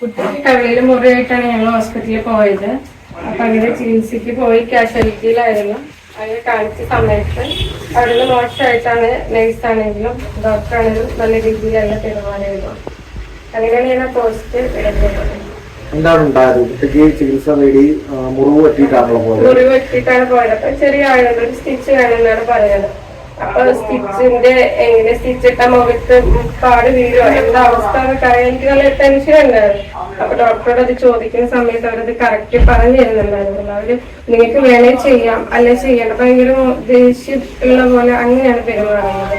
കുട്ടിക്ക് കവിളിൽ മുറിയായിട്ടാണ് ഞങ്ങൾ ഹോസ്പിറ്റലിൽ പോയത്. അപ്പൊ അങ്ങനെ ചികിത്സക്ക് പോയി കാഷ്വാലിറ്റിയിലായിരുന്നു അങ്ങനെ കാണിച്ച സമയത്ത് അവിടുന്ന് മോശമായിട്ടാണ് നേഴ്സ് ആണെങ്കിലും ഡോക്ടർ ആണെങ്കിലും നല്ല രീതിയിലല്ല പെരുമാറിയത് അങ്ങനെയാണ് ഞാൻ ആ പോസ്റ്റ് ഇടുന്നത്. എന്താണ് ഉണ്ടായത്? കുട്ടിക്ക് ചികിത്സ നേടി മുറിവ് പറ്റിയിട്ടാണല്ലോ പോയത്? മുറി വെട്ടിട്ടാണ് പോയത്. അപ്പൊ ചെറിയ ആളുകൾ സ്റ്റിച്ച് വേണമെന്നാണ് പറയുന്നത്. അപ്പൊ സ്റ്റിച്ചിന്റെ എങ്ങനെ സ്റ്റിച്ച് ഇട്ട മുഖത്ത് പാട് വീഴോ എന്താ അവസ്ഥ? എന്നൊക്കെ എനിക്ക് നല്ല ടെൻഷൻ ഉണ്ടായിരുന്നു അപ്പൊ ഡോക്ടറോട് അത് ചോദിക്കുന്ന സമയത്ത് അവരത് കറക്റ്റ് പറഞ്ഞു തരുന്നുണ്ടായിരുന്നില്ല അവർ നിങ്ങൾക്ക് വേണേ ചെയ്യാം അല്ലെ ചെയ്യണ്ട ഭയങ്കര ദേഷ്യമുള്ള പോലെ അങ്ങനെയാണ് പെരുമാറുന്നത്.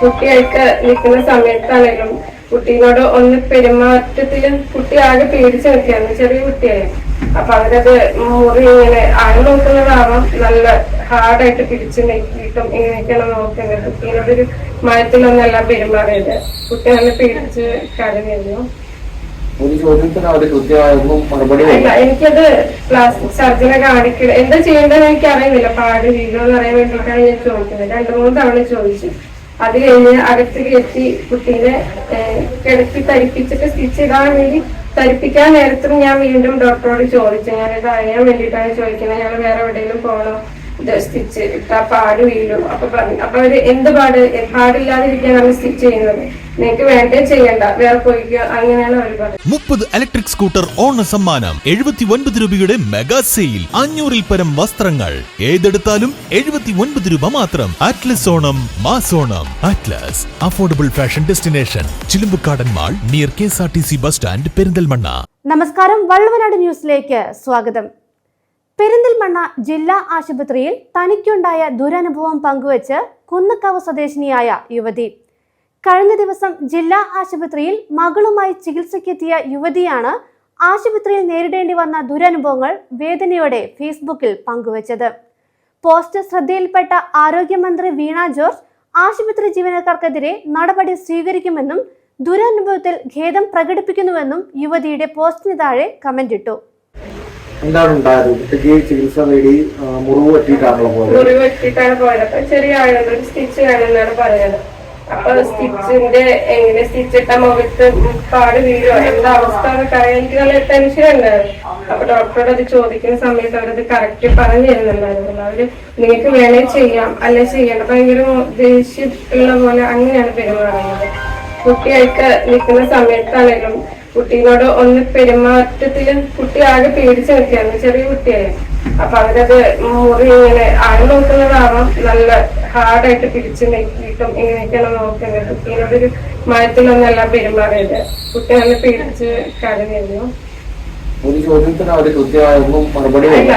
കുട്ടിയായിട്ട് നിൽക്കുന്ന സമയത്താണെങ്കിലും കുട്ടീനോട് ഒന്ന് പെരുമാറ്റത്തിൽ കുട്ടി ആകെ പേടിച്ച് നിൽക്കുകയായിരുന്നു ചെറിയ കുട്ടിയായിരുന്നു അപ്പൊ അവരത് മുറി ഇങ്ങനെ ആൾ നോക്കുന്നതാവാം നല്ല ഹാർഡായിട്ട് പിടിച്ച് നെക്കിയിട്ടും ഇങ്ങനെയൊക്കെയാണ് നോക്കുന്നത്. കുട്ടീനോടൊരു മയത്തിലൊന്നല്ല പെരുമാറിയത് കുട്ടി നല്ല പിടിച്ച് കരഞ്ഞിരുന്നു ഒരു ചോദ്യത്തിന് അവർ കൃത്യമായൊന്നും മറുപടി അല്ല എനിക്കത് പ്ലാസ്റ്റിക് സർജനെ കാണിക്കണം എന്താ ചെയ്യേണ്ടതെന്ന് എനിക്ക് അറിയുന്നില്ല പാട് വീഴോ എന്ന് അറിയാൻ വേണ്ടിയിട്ടാണ് ഞാൻ ചോദിക്കുന്നത്. രണ്ടു മൂന്ന് തവണ ചോദിച്ചു. അത് കഴിഞ്ഞ് അകത്ത് കയറ്റി കുട്ടീനെ കിടത്തി തരിപ്പിച്ചിട്ട് സ്റ്റിച്ച് ഇടാൻ വേണ്ടി തരിപ്പിക്കാൻ നേരത്തും ഞാൻ വീണ്ടും ഡോക്ടറോട് ചോദിച്ചു. ഞാനിത് അറിയാൻ വേണ്ടിയിട്ടാണ് ചോദിക്കുന്നത്. ഞങ്ങൾ വേറെ എവിടെയെങ്കിലും പോകണോ സ്റ്റിച്ച് ഇട്ടാ പാട് വീഴും അപ്പൊ പറഞ്ഞു അപ്പൊ അവർ എന്ത് പാട്? പാടില്ലാതിരിക്കാനാണ് സ്റ്റിച്ച് ചെയ്യുന്നത്. നിങ്ങക്ക് വേണ്ടേ ചെയ്യണ്ട. വേറെ പോയിക്കോ. അങ്ങനെയാണ് അവർ പറഞ്ഞത്. മുപ്പത് ഇലക്ട്രിക് സ്കൂട്ടർ ഓണ സമ്മാനം. എഴുപത്തി ഒൻപത് രൂപയുടെ മെഗാ സെയിൽ അഞ്ഞൂറിൽ പരം വസ്ത്രങ്ങൾ. ഏതെടുത്താലും എഴുപത്തി ഒൻപത് രൂപ മാത്രം. Atlas Onam മാസോണം Atlas affordable fashion destination Chilumbukkadan mall near K S R T C bus stand Perinthalmanna. നമസ്കാരം. വള്ളവനാട് ന്യൂസിലേക്ക് സ്വാഗതം. പെരിന്തൽമണ്ണ ജില്ലാ ആശുപത്രിയിൽ തനിക്കുണ്ടായ ദുരനുഭവം പങ്കുവച്ച് കുന്നക്കാവ് സ്വദേശിനിയായ യുവതി. കഴിഞ്ഞ ദിവസം ജില്ലാ ആശുപത്രിയിൽ മകളുമായി ചികിത്സയ്ക്കെത്തിയ യുവതിയാണ് ആശുപത്രിയിൽ നേരിടേണ്ടി വന്ന ദുരനുഭവങ്ങൾ വേദനയോടെ ഫേസ്ബുക്കിൽ പങ്കുവച്ചത്. പോസ്റ്റ് ശ്രദ്ധയിൽപ്പെട്ട ആരോഗ്യമന്ത്രി വീണ ജോർജ് ആശുപത്രി ജീവനക്കാർക്കെതിരെ നടപടി സ്വീകരിക്കുമെന്നും ദുരനുഭവത്തിൽ ഖേദം പ്രകടിപ്പിക്കുന്നുവെന്നും യുവതിയുടെ പോസ്റ്റിന് താഴെ കമന്റ് ഇട്ടു എന്താണ് ഉണ്ടായത് കുട്ടിക്ക് ചികിത്സ നേടി മുറിവ് പറ്റിയിട്ടാണല്ലോ പോയത്. മുറിവ് വെട്ടിട്ടാണ് പോയത്. അപ്പൊ ചെറിയ സ്റ്റിച്ച് വേണമെന്നാണ് പറയുന്നത്. അപ്പൊ സ്റ്റിച്ചിന്റെ എങ്ങനെ സ്റ്റിച്ച് ഇട്ട മുഖത്ത് പാട് വീഴോ എന്താ അവസ്ഥ? എന്നൊക്കെ അറിയാൻ എനിക്ക് നല്ല ടെൻഷൻ ഉണ്ടായിരുന്നു അപ്പൊ ഡോക്ടറോട് അത് ചോദിക്കുന്ന സമയത്ത് അവരത് കറക്റ്റ് പറഞ്ഞു തരുന്നുണ്ടായിരുന്നില്ല അവർ നിങ്ങൾക്ക് വേണേ ചെയ്യാം അല്ലെ ചെയ്യണ്ട ഭയങ്കര ദേഷ്യം ഉള്ള പോലെ അങ്ങനെയാണ് പെരുമാറുന്നത്. കുട്ടിയായിട്ട് നിൽക്കുന്ന സമയത്താണെങ്കിലും കുട്ടീനോട് ഒന്ന് പെരുമാറ്റത്തിലും കുട്ടി ആകെ പേടിച്ച് നിൽക്കുകയായിരുന്നു ചെറിയ കുട്ടിയായി അപ്പൊ അവരത് മുറി ഇങ്ങനെ ആണ് നോക്കുന്നതാവാം. നല്ല ഹാർഡായിട്ട് പിടിച്ച് നെക്കിയിട്ടും ഇങ്ങനെയൊക്കെയാണ് നോക്കുന്നത്. കുട്ടീനോടൊരു മയത്തിലൊന്നല്ല പെരുമാറിയത്. കുട്ടി നല്ല പേടിച്ച് കരഞ്ഞിരുന്നു.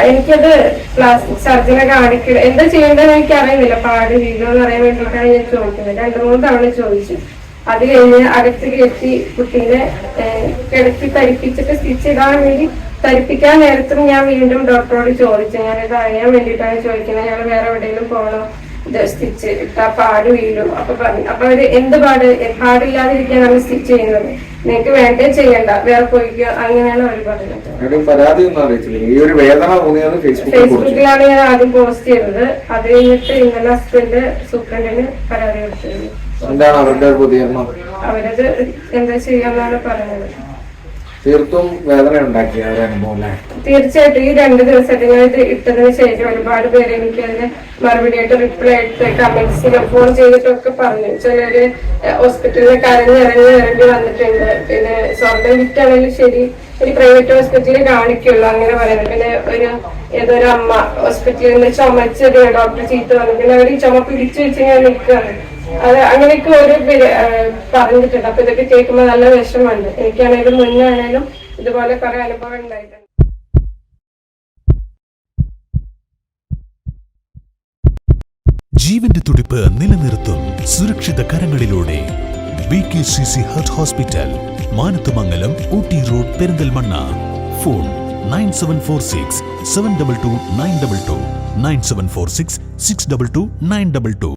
എനിക്കത് പ്ലാസ്റ്റിക് സർജനെ കാണിക്കുക എന്താ ചെയ്യേണ്ടതെന്ന് എനിക്ക് അറിയുന്നില്ല പാട് വീഴോ എന്ന് അറിയാൻ വേണ്ടിയിട്ടാണ് ഞാൻ ചോദിക്കുന്നത്. രണ്ടു മൂന്ന് തവണ ചോദിച്ചു. അത് കഴിഞ്ഞ് അകത്ത് കയറ്റി കുട്ടീനെ കിടത്തി തരിപ്പിച്ചിട്ട് സ്റ്റിച്ച് ഇടാൻ വേണ്ടി തരിപ്പിക്കാൻ നേരത്തും ഞാൻ വീണ്ടും ഡോക്ടറോട് ചോദിച്ചു. ഞാനിത് അറിയാൻ വേണ്ടിയിട്ടാണ് ചോദിക്കുന്നത്. ഞങ്ങൾ വേറെ എവിടെയെങ്കിലും പോകണോ? ഇത് സ്റ്റിച്ച് ഇട്ടാ പാട് വീഴും. അപ്പൊ പറഞ്ഞു അപ്പൊ അവർ എന്ത് പാട്? പാടില്ലാതിരിക്കാനാണ് സ്റ്റിച്ച് ചെയ്യുന്നത്. നിനക്ക് വേണ്ടേ ചെയ്യണ്ട. വേറെ പോയിക്കോ. അങ്ങനെയാണ് അവർ പറഞ്ഞത്. ഈ ഒരു വേദന ഫേസ്ബുക്കിലാണ് ഞാൻ ആദ്യം പോസ്റ്റ് ചെയ്തത്. അത് കഴിഞ്ഞിട്ട് ഇന്നലെ ഹസ്ബൻഡ് സൂപ്രണ്ടിന് പരാതി കൊടുത്തിരുന്നു. എന്താണ് അവരുടെ പ്രതികരണം അവരത് എന്താ ചെയ്യാന്നാണ് പറഞ്ഞത് തീർത്തും വേദന ഉണ്ടാക്കിയ ഒരു അനുഭവം അല്ലേ? തീർച്ചയായിട്ടും ഈ രണ്ട് ദിവസമായിട്ട് ഞാൻ ഇത് ഇട്ടതിന് ശേഷം ഒരുപാട് പേര് എനിക്ക് അതിന് മറുപടി ആയിട്ട് റിപ്ലൈ ആയിട്ട് കമന്റ്സിലും ഫോൺ ചെയ്തിട്ടൊക്കെ പറഞ്ഞു. ചിലര് ഹോസ്പിറ്റലിൽ കരഞ്ഞിറങ്ങി ഇറങ്ങി ഇറങ്ങി വന്നിട്ടുണ്ട്. പിന്നെ സ്വർണം വിറ്റാണെങ്കിലും ശരി ഒരു പ്രൈവറ്റ് ഹോസ്പിറ്റലിൽ കാണിക്കുള്ളൂ അങ്ങനെ പറയുന്നത് പിന്നെ ഒരു ഏതൊരു അമ്മ ഹോസ്പിറ്റലിൽ നിന്ന് ചുമച്ചത് ഡോക്ടർ ചീത്ത വന്നു പിന്നെ അവർ ഈ ചുമ പിടിച്ചു വെച്ച് ഞാൻ നിൽക്കുകയാണ്. അത് അങ്ങനെയൊക്കെ ഒരു പറഞ്ഞിട്ടുണ്ട്. അപ്പൊ ഇതൊക്കെ കേൾക്കുമ്പോൾ നല്ല വിഷമമുണ്ട്. എനിക്കാണെങ്കിലും മുന്നേ ഇതുപോലെ കുറെ അനുഭവം ഉണ്ടായിട്ടുണ്ട്. ജീവന്റെ തുടിപ്പ് നിലനിർത്തും സുരക്ഷിത കരങ്ങളിലൂടെ. B K C C heart hospital Manathumangalam Ooty road Perinthalmanna. Phone nine seven four six seven double two nine double two nine seven four six six double two nine double two.